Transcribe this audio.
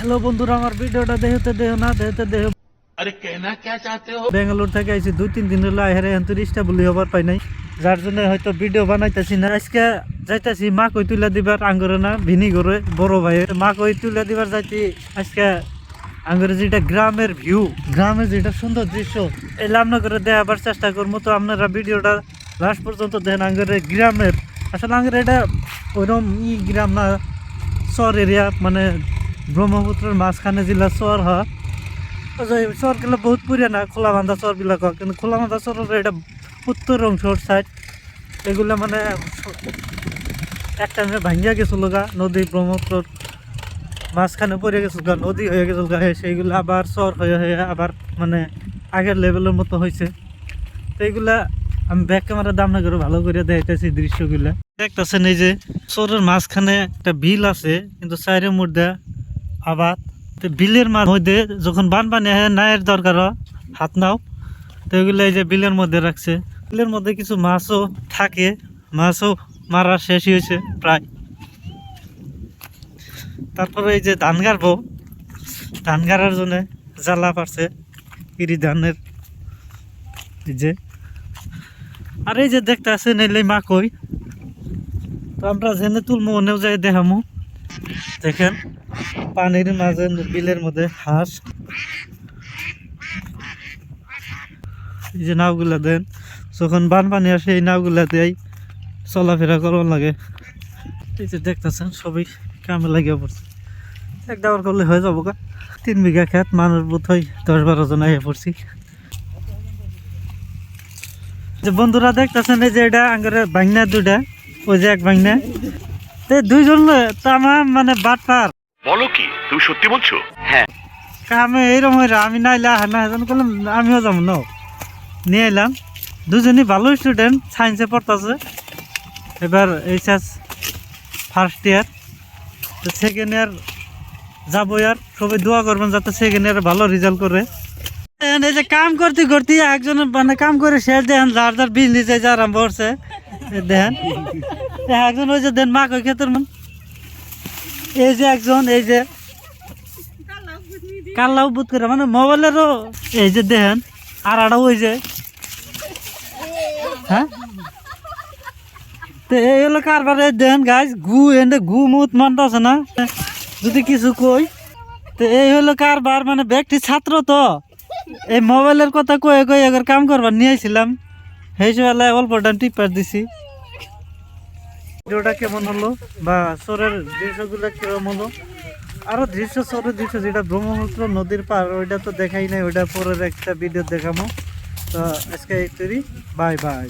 Hello বন্ধুরা আমার ভিডিওটা দেখতে দেহ না দেখতে দেহ আরে কেনা কে চাতে হো? বেঙ্গালুরু থেকে আইছি দুই তিন দিন হলো আইরে এখন রিস্টা বলি হবার পাই নাই। যার জন্য হয়তো ভিডিও বানাইতাছি না। আজকে যাইতাছি মা কই তুলা দিবার আঙ্গরে না ভিনি ঘরে বড় ভাই মা কই তুলা দিবার যাইতি আজকে আঙ্গুরে যেটা গ্রামের ভিউ গ্রামের যেটা সুন্দর দৃশ্য এই করে দেখাবার চেষ্টা করব তো আপনারা ভিডিওটা লাস্ট পর্যন্ত দেখেন আঙ্গুরে গ্রামের। আসলে আঙ্গুরে এটা ওইরকম ই গ্রাম না শহর এরিয়া মানে ব্রহ্মপুত্রের মাঝখানে জেলা চর হয়। চরগুলো বহুত পুরানা খোলা বান্ধা চরবিলাক হয়। কিন্তু খোলা বান্ধা চরের এটা উত্তর অংশর সাইড এগুলো মানে এক একটা ভাঙ্গিয়া গেছিল গা, নদী ব্রহ্মপুত্র মাঝখানে পড়ে গেছিল গা, নদী হয়ে গেছিল গা, হয়ে, সেইগুলো আবার চর হয়ে হয়ে আবার মানে আগের লেভেলের মতো হয়েছে তো এইগুলা আমি ব্যাক ক্যামেরা দাম না করে ভালো করে দেখাইতেছি দৃশ্যগুলা। দেখতেছেন এই যে চরের মাঝখানে একটা বিল আছে, কিন্তু চাইরের মধ্যে আবার তো বিলের মধ্যে যখন বানপানি হয়, নায়ের দরকার হাত নাও। তো এগুলো এই যে বিলের মধ্যে রাখছে। বিলের মধ্যে কিছু মাছও থাকে। মাছও মারা শেষ হয়েছে প্রায়। তারপরে এই যে ধান গাড়বো ধান গাড়ার জন্য জ্বালা পারছে ইরি ধানের এই যে। আর এই যে দেখতে আছে মা কই? তো আমরা জেনে তুলবো ওনেও যাই দেখামো। দেখেন। পানির মাঝে বিলের মধ্যে হাঁস। এই যে নাওগুলা দেন, যখন বানপানি আসে এই নাওগুলা দেয় চলাফেরা করবার লাগে। এই যে দেখতেছেন, সবই কামে লাগিয়ে পড়ছে। এক দাবার করলে হয়ে যাব গা। তিন বিঘা খেত মানুষ বোধ হয় দশ বারো জন আইয়া পড়ছি। যে বন্ধুরা দেখতেছেন, এই যে এটা আঙ্গরে বাংনা দুটা ওই যে এক বাংনা। তো দুইজন তামাম মানে বাট পার বলো কি তুমি সত্যি বলছো? হ্যাঁ। কামে এইরকম হইরা আমি নাইলে না এখন করলাম আমিও যাব ন নিয়ে এলাম দুজনই ভালো স্টুডেন্ট সায়েন্সে পড়তেছে। এবার এইচএস ফার্স্ট ইয়ার তো সেকেন্ড ইয়ার যাব আর সবাই দোয়া করবেন যাতে সেকেন্ড ইয়ার ভালো রেজাল্ট করে। এই যে কাম করতে করতে একজন মানে কাম করে শেষ দেখেন যার যার বিজনেস আরম্ভ করছে দেখেন একজন ওই যে দেন মা কই ক্ষেত্র এই যে একজন, এই যে কাল্লাও বুত করে মানে মোবাইলেরও এই যে দেখেন আর আড়া ওই যে। হ্যাঁ? তো এই হলো কারবারে দেন গাছ গু এনে গু মুত মানতেছে না? যদি কিছু কই, তো এই হলো কারবার মানে ব্যক্তি ছাত্র তো। এই মোবাইলের কথা কয়ে কয়ে এবার কাম করবার নিয়েছিলাম সেই সময় অল্প টাইম টিপার দিছি। ভিডিওটা কেমন হলো? বা সরের দৃশ্যগুলো কেমন হলো? আরও দৃশ্য সরের দৃশ্য যেটা ব্রহ্মপুত্র নদীর পার, ওইটা তো দেখাই নাই, ওইটা পরের একটা ভিডিও দেখাবো তো আজকে এই বাই বাই।